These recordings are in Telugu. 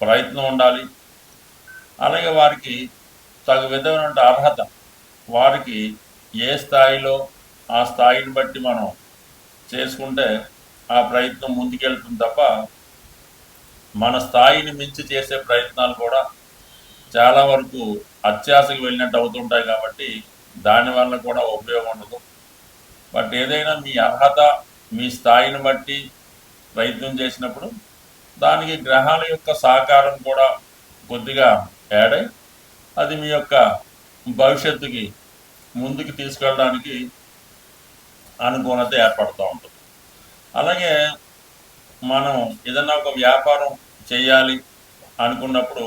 ప్రయత్నం ఉండాలి. అలాగే వారికి తగు విధమైన అర్హత వారికి ఏ స్థాయిలో ఆ స్థాయిని బట్టి మనం చేసుకుంటే ఆ ప్రయత్నం ముందుకెళ్తుంది తప్ప మన స్థాయిని మించి చేసే ప్రయత్నాలు కూడా చాలా వరకు అత్యాశకు వెళ్ళినట్టు అవుతుంటాయి కాబట్టి దానివల్ల కూడా ఉపయోగం ఉండదు. బట్ ఏదైనా మీ అర్హత మీ స్థాయిని బట్టి ప్రయత్నం చేసినప్పుడు దానికి గ్రహాల యొక్క సహకారం కూడా కొద్దిగా యాడ్ అయి అది మీ యొక్క భవిష్యత్తుకి ముందుకు తీసుకెళ్ళడానికి అనుకూలత ఏర్పడుతూ ఉంటుంది. అలాగే మనం ఏదన్నా ఒక వ్యాపారం చేయాలి అనుకున్నప్పుడు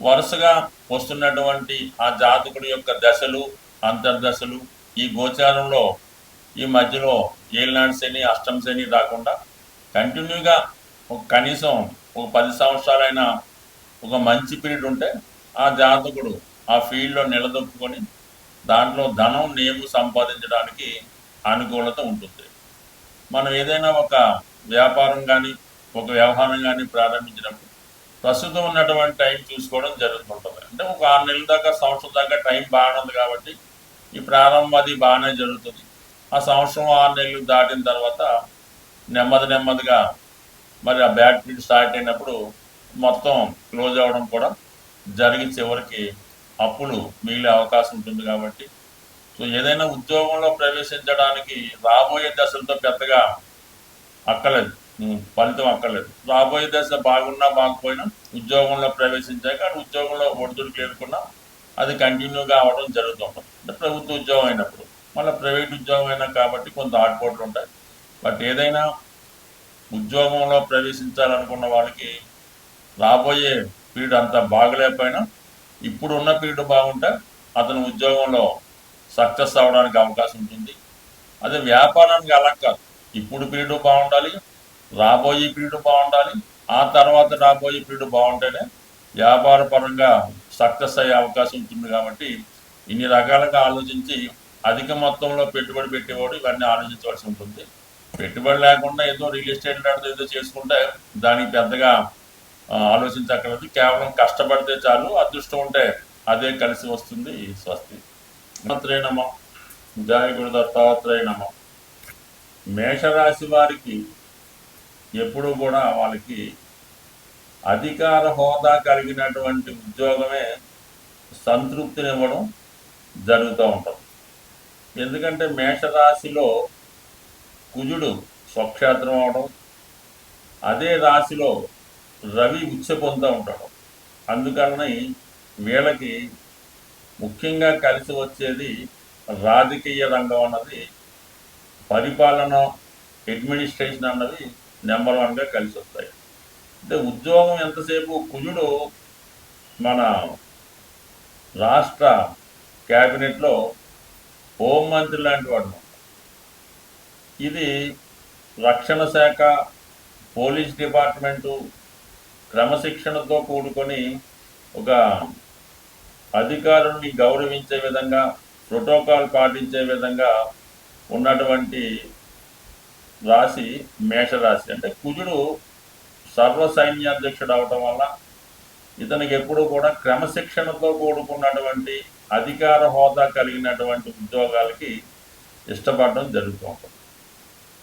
వరుసగా వస్తున్నటువంటి ఆ జాతకుడి యొక్క దశలు అంతర్దశలు ఈ గోచారంలో ఈ మధ్యలో ఏలినాడు శని అష్టం శని రాకుండా కంటిన్యూగా ఒక కనీసం ఒక పది సంవత్సరాలైనా ఒక మంచి పీరియడ్ ఉంటే ఆ జాతకుడు ఆ ఫీల్డ్లో నిలదొక్కుని దాంట్లో ధనం నేము సంపాదించడానికి అనుకూలత ఉంటుంది. మనం ఏదైనా ఒక వ్యాపారం కానీ ఒక వ్యవహారం కానీ ప్రారంభించినప్పుడు ప్రస్తుతం ఉన్నటువంటి టైం చూసుకోవడం జరుగుతుంటుంది. అంటే ఒక ఆరు నెలల దాకా సంవత్సరం దాకా టైం బాగానే ఉంది కాబట్టి ఈ ప్రారంభం అది బాగానే జరుగుతుంది. ఆ సంవత్సరం ఆరు నెలలు దాటిన తర్వాత నెమ్మది నెమ్మదిగా మరి ఆ బ్యాడ్ ఫీల్డ్ స్టార్ట్ అయినప్పుడు మొత్తం క్లోజ్ అవ్వడం కూడా జరిగి చివరికి అప్పులు మిగిలే అవకాశం ఉంటుంది కాబట్టి. సో ఏదైనా ఉద్యోగంలో ప్రవేశించడానికి రాబోయే దశలతో పెద్దగా అక్కలేదు ఫలితం అక్కర్లేదు. రాబోయే దశ బాగున్నా బాగుపోయినా ఉద్యోగంలో ప్రవేశించాక అటు ఉద్యోగంలో ఒడిదుడుకు ఎదుర్కొన్నా అది కంటిన్యూగా అవ్వడం జరుగుతుంటుంది అంటే ప్రభుత్వ ఉద్యోగం అయినప్పుడు. మళ్ళీ ప్రైవేట్ ఉద్యోగం అయినా కాబట్టి కొంత ఆటుపోట్లు ఉంటాయి. బట్ ఏదైనా ఉద్యోగంలో ప్రవేశించాలనుకున్న వాళ్ళకి రాబోయే పీరియడ్ అంత బాగలేకపోయినా ఇప్పుడు ఉన్న పీరియడ్ బాగుంటే అతను ఉద్యోగంలో సక్సెస్ అవ్వడానికి అవకాశం ఉంటుంది. అదే వ్యాపారానికి అలా కాదు ఇప్పుడు పీరియడ్ బాగుండాలి రాబోయే పీరియడ్ బాగుండాలి ఆ తర్వాత రాబోయే పీరియడ్ బాగుంటేనే వ్యాపార పరంగా సక్సెస్ అయ్యే అవకాశం ఉంటుంది కాబట్టి ఇన్ని రకాలుగా ఆలోచించి అధిక మొత్తంలో పెట్టుబడి పెట్టేవాడు ఇవన్నీ ఆలోచించవలసి ఉంటుంది. పెట్టుబడి లేకుండా ఏదో రియల్ ఎస్టేట్ లాంటిది ఏదో చేసుకుంటే దానికి పెద్దగా ఆలోచించక్కర్లేదు. కేవలం కష్టపడితే చాలు అదృష్టం ఉంటే అదే కలిసి వస్తుంది. స్వస్తి. దత్తాత్రేయ నమ. జయ గురు దత్తాత్రేయ నమ. మేషరాశి వారికి ఎప్పుడూ కూడా వాళ్ళకి అధికార హోదా కలిగినటువంటి ఉద్యోగమే సంతృప్తినివ్వడం జరుగుతూ ఉంటుంది. ఎందుకంటే మేషరాశిలో కుజుడు స్వక్షేత్రం అవడం అదే రాశిలో రవి ఉచ్చ పొందుతూ ఉంటాడు అందుకని వీళ్ళకి ముఖ్యంగా కలిసి వచ్చేది రాజకీయ రంగం అన్నది పరిపాలన అడ్మినిస్ట్రేషన్ అన్నది నెంబర్ వన్గా కలిసి వస్తాయి. అంటే ఉద్యోగం ఎంతసేపు కుజుడు మన రాష్ట్ర క్యాబినెట్లో హోంమంత్రి లాంటి వాడు. ఇది రక్షణ శాఖ పోలీస్ డిపార్ట్మెంటు క్రమశిక్షణతో కూడుకొని ఒక అధికారుల్ని గౌరవించే విధంగా ప్రోటోకాల్ పాటించే విధంగా ఉన్నటువంటి రాశి మేషరాశి. అంటే కుజుడు సర్వ సైన్యాధ్యక్షుడు అవటం వల్ల ఇతనికి ఎప్పుడూ కూడా క్రమశిక్షణతో కూడుకున్నటువంటి అధికార హోదా కలిగినటువంటి ఉద్యోగాలకి ఇష్టపడడం జరుగుతూ ఉంటుంది.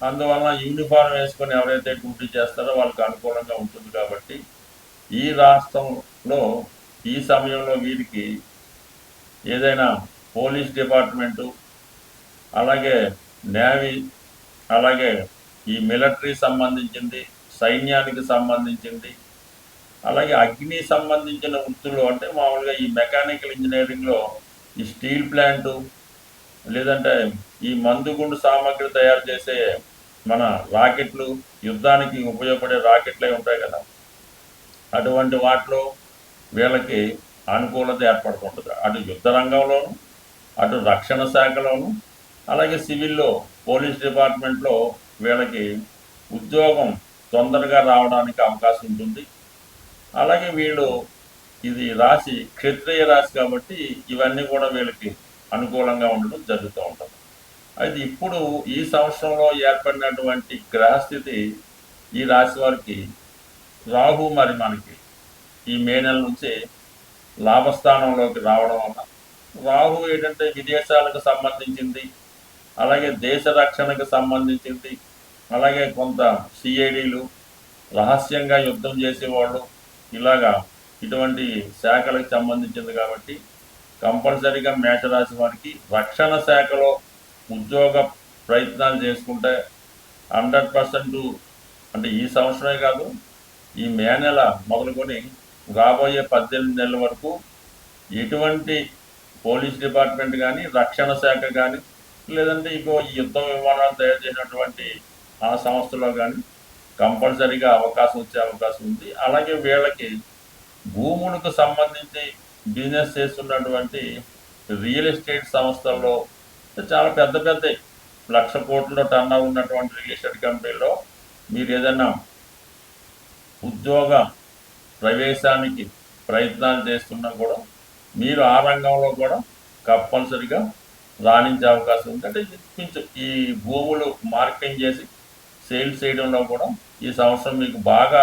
అందువలన యూనిఫామ్ వేసుకొని ఎవరైతే డ్యూటీ చేస్తారో వాళ్ళకి అనుకూలంగా ఉంటుంది కాబట్టి ఈ రాష్ట్రంలో ఈ సమయంలో వీరికి ఏదైనా పోలీస్ డిపార్ట్మెంటు అలాగే నేవీ అలాగే ఈ మిలిటరీ సంబంధించింది సైన్యానికి సంబంధించింది అలాగే అగ్ని సంబంధించిన వృత్తులు అంటే మామూలుగా ఈ మెకానికల్ ఇంజనీరింగ్లో ఈ స్టీల్ ప్లాంటు లేదంటే ఈ మందుగుండు సామాగ్రి తయారు చేసే మన రాకెట్లు యుద్ధానికి ఉపయోగపడే రాకెట్లే ఉంటాయి కదా. అటువంటి వాటిలో వీళ్ళకి అనుకూలత ఏర్పడుతుంటుంది. అటు యుద్ధ రంగంలోను అటు రక్షణ శాఖలోను అలాగే సివిల్లో పోలీస్ డిపార్ట్మెంట్లో వీళ్ళకి ఉద్యోగం తొందరగా రావడానికి అవకాశం ఉంటుంది. అలాగే వీళ్ళు ఇది రాశి క్షత్రియ రాశి కాబట్టి ఇవన్నీ కూడా వీళ్ళకి అనుకూలంగా ఉండడం జరుగుతూ ఉంటుంది. అయితే ఇప్పుడు ఈ సంవత్సరంలో ఏర్పడినటువంటి గ్రహస్థితి ఈ రాశి వారికి రాహు మరి మనకి ఈ మే నెల నుంచి లాభస్థానంలోకి రావడం వల్ల. రాహు ఏంటంటే విదేశాలకు సంబంధించింది అలాగే దేశ రక్షణకు సంబంధించింది అలాగే కొంత సిఐడిలు రహస్యంగా యుద్ధం చేసేవాళ్ళు ఇలాగా ఇటువంటి శాఖలకు సంబంధించింది కాబట్టి కంపల్సరీగా మేషరాశి వారికి రక్షణ శాఖలో ఉద్యోగ ప్రయత్నాలు చేసుకుంటే హండ్రెడ్ పర్సెంట్ అంటే ఈ సంవత్సరమే కాదు ఈ మే నెల మొదలుకొని రాబోయే పద్దెనిమిది నెలల వరకు ఎటువంటి పోలీస్ డిపార్ట్మెంట్ కానీ రక్షణ శాఖ కానీ లేదంటే ఇంకో ఈ యుద్ధ విమానాలు తయారు చేసినటువంటి ఆ సంస్థలో కానీ కంపల్సరీగా అవకాశం వచ్చే అవకాశం ఉంది. అలాగే వీళ్ళకి భూములకు సంబంధించి బిజినెస్ చేస్తున్నటువంటి రియల్ ఎస్టేట్ సంస్థల్లో చాలా పెద్ద పెద్ద లక్ష కోట్ల టర్న్ ఉన్నటువంటి రియల్ ఎస్టేట్ కంపెనీలో మీరు ఏదైనా ఉద్యోగ ప్రవేశానికి ప్రయత్నాలు చేస్తున్నా కూడా మీరు ఆ రంగంలో కూడా కంపల్సరిగా రాణించే అవకాశం ఉంది. అంటే కొంచెం ఈ భూములు మార్కెటింగ్ చేసి సేల్స్ చేయడంలో కూడా ఈ సంవత్సరం మీకు బాగా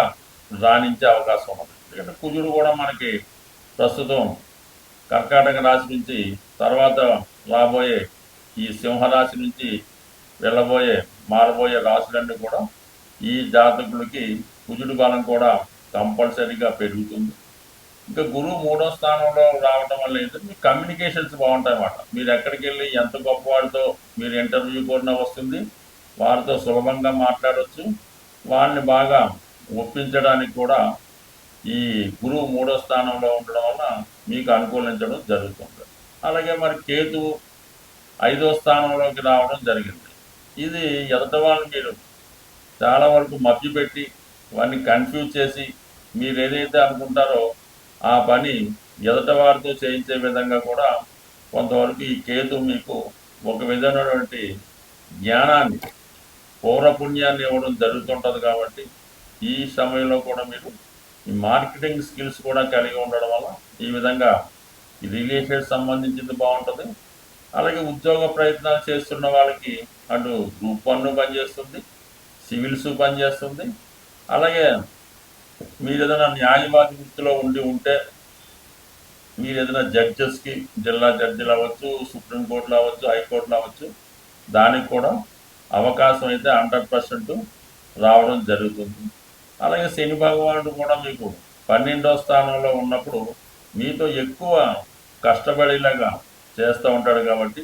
రాణించే అవకాశం ఉంది ఎందుకంటే కుజుడు కూడా మనకి ప్రస్తుతం కర్కాటక రాశి నుంచి తర్వాత రాబోయే ఈ సింహరాశి నుంచి వెళ్ళబోయే మారబోయే రాశులన్నీ కూడా ఈ జాతకులకి కుజుడు బలం కూడా కంపల్సరీగా పెరుగుతుంది. ఇంకా గురువు మూడో స్థానంలో రావటం వల్ల ఏంటంటే మీ కమ్యూనికేషన్స్ బాగుంటాయి అన్నమాట మీరు ఎక్కడికి వెళ్ళి ఎంత గొప్పవాడితో మీరు ఇంటర్వ్యూ కూడా వస్తుంది వారితో సులభంగా మాట్లాడవచ్చు వారిని బాగా ఒప్పించడానికి కూడా ఈ గురువు మూడో స్థానంలో ఉండడం వల్ల మీకు అనుకూలించడం జరుగుతుంది. అలాగే మరి కేతు ఐదో స్థానంలోకి రావడం జరిగింది. ఇది ఎదట వాళ్ళు మీరు చాలా వరకు మభ్యపెట్టి వారిని కన్ఫ్యూజ్ చేసి మీరు ఏదైతే అనుకుంటారో ఆ పని ఎదట వారితో చేయించే విధంగా కూడా కొంతవరకు ఈ కేతు మీకు ఒక విధమైనటువంటి జ్ఞానాన్ని పౌరపుణ్యాన్ని ఇవ్వడం జరుగుతుంటుంది కాబట్టి ఈ సమయంలో కూడా మీరు ఈ మార్కెటింగ్ స్కిల్స్ కూడా కలిగి ఉండడం వల్ల ఈ విధంగా ఈ రిలేషన్స్ సంబంధించింది బాగుంటుంది. అలాగే ఉద్యోగ ప్రయత్నాలు చేస్తున్న వాళ్ళకి అటు గ్రూప్ వన్ పనిచేస్తుంది సివిల్స్ పనిచేస్తుంది. అలాగే మీరు ఏదైనా న్యాయవాది వృత్తిలో ఉండి ఉంటే మీరు ఏదైనా జడ్జెస్కి జిల్లా జడ్జిలు అవ్వచ్చు సుప్రీంకోర్టులు అవ్వచ్చు హైకోర్టులో అవ్వచ్చు దానికి కూడా అవకాశం అయితే హండ్రెడ్ పర్సెంట్ రావడం జరుగుతుంది. అలాగే శని భగవానుడు కూడా మీకు పన్నెండో స్థానంలో ఉన్నప్పుడు మీతో ఎక్కువ కష్టపడేలాగా చేస్తూ ఉంటాడు కాబట్టి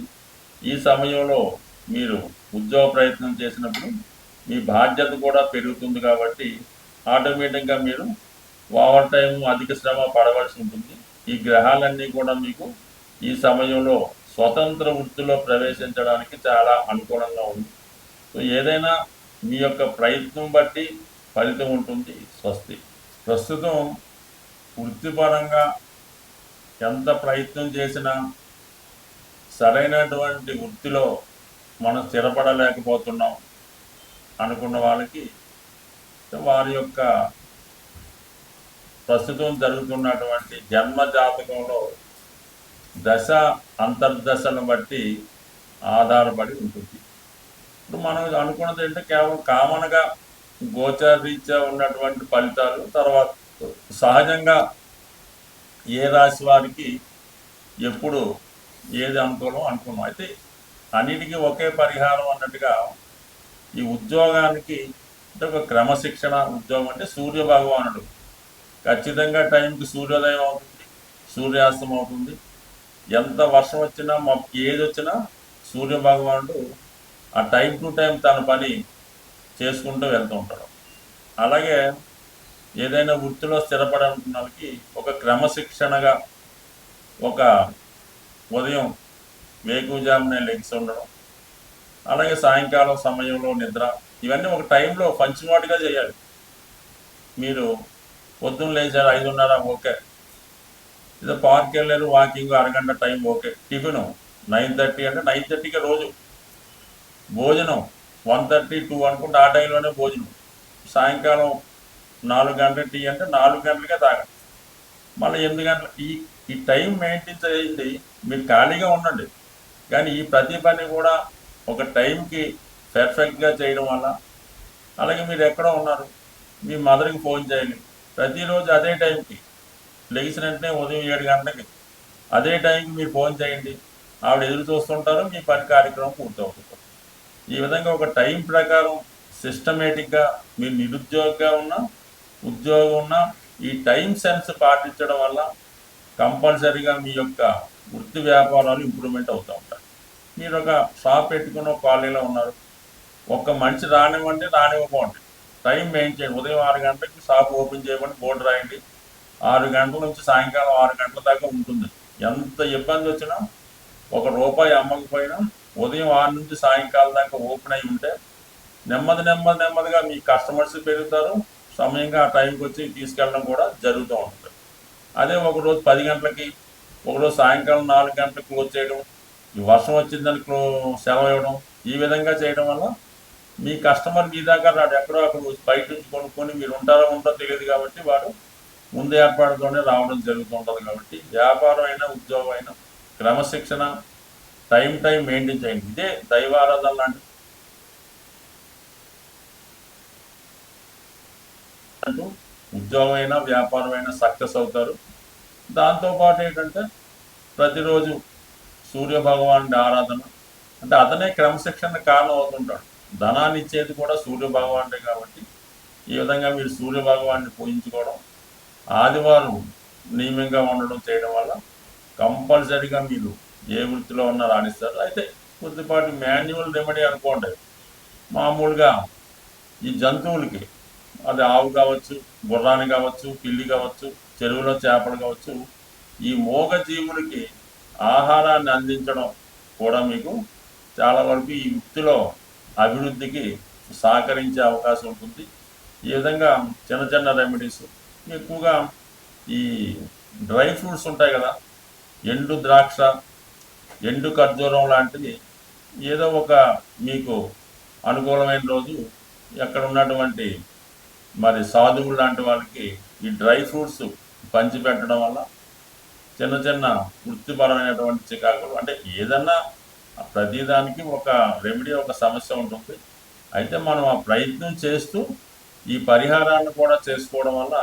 ఈ సమయంలో మీరు ఉద్యోగ ప్రయత్నం చేసినప్పుడు మీ బాధ్యత కూడా పెరుగుతుంది కాబట్టి ఆటోమేటిక్గా మీరు ఓవర్ టైం అధిక శ్రమ పడవలసి ఉంటుంది. ఈ గ్రహాలన్నీ కూడా మీకు ఈ సమయంలో స్వతంత్ర వృత్తిలో ప్రవేశించడానికి చాలా అనుకూలంగా ఉంది. సో ఏదైనా మీ యొక్క ప్రయత్నం బట్టి ఫలితం ఉంటుంది స్వస్తి. ప్రస్తుతం వృత్తిపరంగా ఎంత ప్రయత్నం చేసినా సరైనటువంటి వృత్తిలో మనం స్థిరపడలేకపోతున్నాం అనుకున్న వాళ్ళకి వారి యొక్క ప్రస్తుతం జరుగుతున్నటువంటి జన్మ జాతకంలో దశ అంతర్దశను బట్టి ఆధారపడి ఉంటుంది. ఇప్పుడు మనం అనుకున్నది ఏంటంటే కేవలం కామన్గా గోచరీత్యా ఉన్నటువంటి ఫలితాలు తర్వాత సహజంగా ఏ రాశి వారికి ఎప్పుడు ఏది అనుకూలం అనుకున్నాం. అయితే అన్నిటికీ ఒకే పరిహారం అన్నట్టుగా ఈ ఉద్యోగానికి అంటే ఒక క్రమశిక్షణ ఉద్యోగం అంటే సూర్య భగవానుడు. ఖచ్చితంగా టైంకి సూర్యోదయం అవుతుంది సూర్యాస్తం అవుతుంది. ఎంత వర్షం వచ్చినా మా ఏది వచ్చినా సూర్య భగవానుడు ఆ టైం టు టైం తన పని చేసుకుంటూ వెళ్తూ ఉంటాడు. అలాగే ఏదైనా వృత్తిలో స్థిరపడాలనుకున్న వాళ్ళకి ఒక క్రమశిక్షణగా ఒక ఉదయం వేకుజామునే లెగ్స్ ఉండడం అలాగే సాయంకాలం సమయంలో నిద్ర ఇవన్నీ ఒక టైంలో పంచుమాటుగా చేయాలి. మీరు పొద్దున్న లేచారు ఐదున్నర ఓకే. ఏదో పార్క్ వెళ్ళారు వాకింగ్ అరగంట time okay. Tiffin nine thirty అంటే నైన్ థర్టీకి రోజు. భోజనం వన్ థర్టీ టూ అనుకుంటే ఆ టైంలోనే భోజనం. సాయంకాలం నాలుగు గంటల టీ అంటే నాలుగు గంటలకే తాగండి. మళ్ళీ ఎనిమిది గంటల ఈ ఈ టైం మెయింటైన్ చేయండి మీరు ఖాళీగా ఉండండి. కానీ ఈ ప్రతి పని కూడా ఒక టైంకి పర్ఫెక్ట్గా చేయడం వల్ల. అలాగే మీరు ఎక్కడ ఉన్నారు మీ మదర్కి ఫోన్ చేయండి. ప్రతిరోజు అదే టైంకి లెగిసిన వెంటనే ఉదయం ఏడు గంటలకి అదే టైంకి మీరు ఫోన్ చేయండి. ఆవిడ ఎదురు చూస్తుంటారు మీ పని కార్యక్రమం పూర్తవుతుంది. ఈ విధంగా ఒక టైం ప్రకారం సిస్టమేటిక్గా మీరు నిరుద్యోగిగా ఉన్నా ఉద్యోగం ఉన్నా ఈ టైం సెన్స్ పాటించడం వల్ల కంపల్సరీగా మీ యొక్క వృత్తి వ్యాపారాలు ఇంప్రూవ్మెంట్ అవుతూ ఉంటాయి. మీరు ఒక షాప్ పెట్టుకున్న ఒక కాలనీలో ఉన్నారు. ఒక్క మనిషి రానివ్వండి రానివ్వకండి. టైం మెయింటైన్ చేయండి ఉదయం ఆరు గంటలకి షాప్ ఓపెన్ చేయమని బోర్డు రాయండి. ఆరు గంటల నుంచి సాయంకాలం ఆరు గంటల దాకా ఉంటుంది. ఎంత ఇబ్బంది వచ్చినా ఒక రూపాయి అమ్మకపోయినా ఉదయం ఆరు నుంచి సాయంకాలం దాకా ఓపెన్ అయి ఉంటే నెమ్మది నెమ్మది నెమ్మదిగా మీ కస్టమర్స్ పెరుగుతారు. సమయంగా ఆ టైంకి వచ్చి తీసుకెళ్ళడం కూడా జరుగుతూ ఉంటుంది. అదే ఒకరోజు పది గంటలకి ఒకరోజు సాయంకాలం నాలుగు గంటలకు క్లోజ్ చేయడం ఈ వర్షం వచ్చిందని సెలవు ఇవ్వడం ఈ విధంగా చేయడం వల్ల మీ కస్టమర్ మీ దాకా రాడు. ఎక్కడో అక్కడ బయట నుంచి కొనుక్కొని మీరు ఉంటారో ఉంటారో తెలియదు కాబట్టి వాడు ముందు ఏర్పాటుతోనే రావడం జరుగుతూ ఉంటుంది కాబట్టి వ్యాపారం అయినా ఉద్యోగం అయినా క్రమశిక్షణ టైం టైం మెయింటైన్ చేయండి. ఇదే దైవారాధన లాంటి అంటూ ఉద్యోగం అయినా వ్యాపారం అయినా సక్సెస్ అవుతారు. దాంతోపాటు ఏంటంటే ప్రతిరోజు సూర్య భగవానుడి ఆరాధన. అంటే అతనే క్రమశిక్షణ కారణం అవుతుంటాడు. ధనాన్ని ఇచ్చేది కూడా సూర్య భగవానుడే కాబట్టి ఈ విధంగా మీరు సూర్య భగవాన్ని పూజించుకోవడం ఆదివారం నియమంగా ఉండడం చేయడం వల్ల కంపల్సరీగా మీరు ఏ వృత్తిలో ఉన్నా రాణిస్తారు. అయితే కొద్దిపాటి మాన్యువల్ రెమెడీ అనుకోండి. మామూలుగా ఈ జంతువులకి అది ఆవు కావచ్చు గుర్రాన్ని కావచ్చు పిల్లి కావచ్చు చెరువులో చేపలు కావచ్చు ఈ మోగ జీవులకి ఆహారాన్ని అందించడం కూడా మీకు చాలా వరకు ఈ వృత్తిలో అభివృద్ధికి సహకరించే అవకాశం ఉంటుంది. ఈ విధంగా చిన్న చిన్న రెమెడీస్ ఎక్కువగా ఈ డ్రై ఫ్రూట్స్ ఉంటాయి కదా ఎండు ద్రాక్ష ఎండు ఖర్జూరం లాంటివి ఏదో ఒక మీకు అనుకూలమైన రోజు ఎక్కడ ఉన్నటువంటి మరి సాధువులు లాంటి వాళ్ళకి ఈ డ్రై ఫ్రూట్స్ పంచిపెట్టడం వల్ల చిన్న చిన్న వృత్తిపరమైనటువంటి చికాకులు అంటే ఏదన్నా ప్రతిదానికి ఒక రెమెడీ ఒక సమస్య ఉంటుంది. అయితే మనం ఆ ప్రయత్నం చేస్తూ ఈ పరిహారాన్ని కూడా చేసుకోవడం వల్ల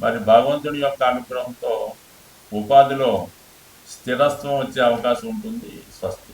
మరి భగవంతుడి యొక్క అనుగ్రహంతో ఉపాధిలో స్థిరత్వం వచ్చే అవకాశం ఉంటుంది స్వస్తి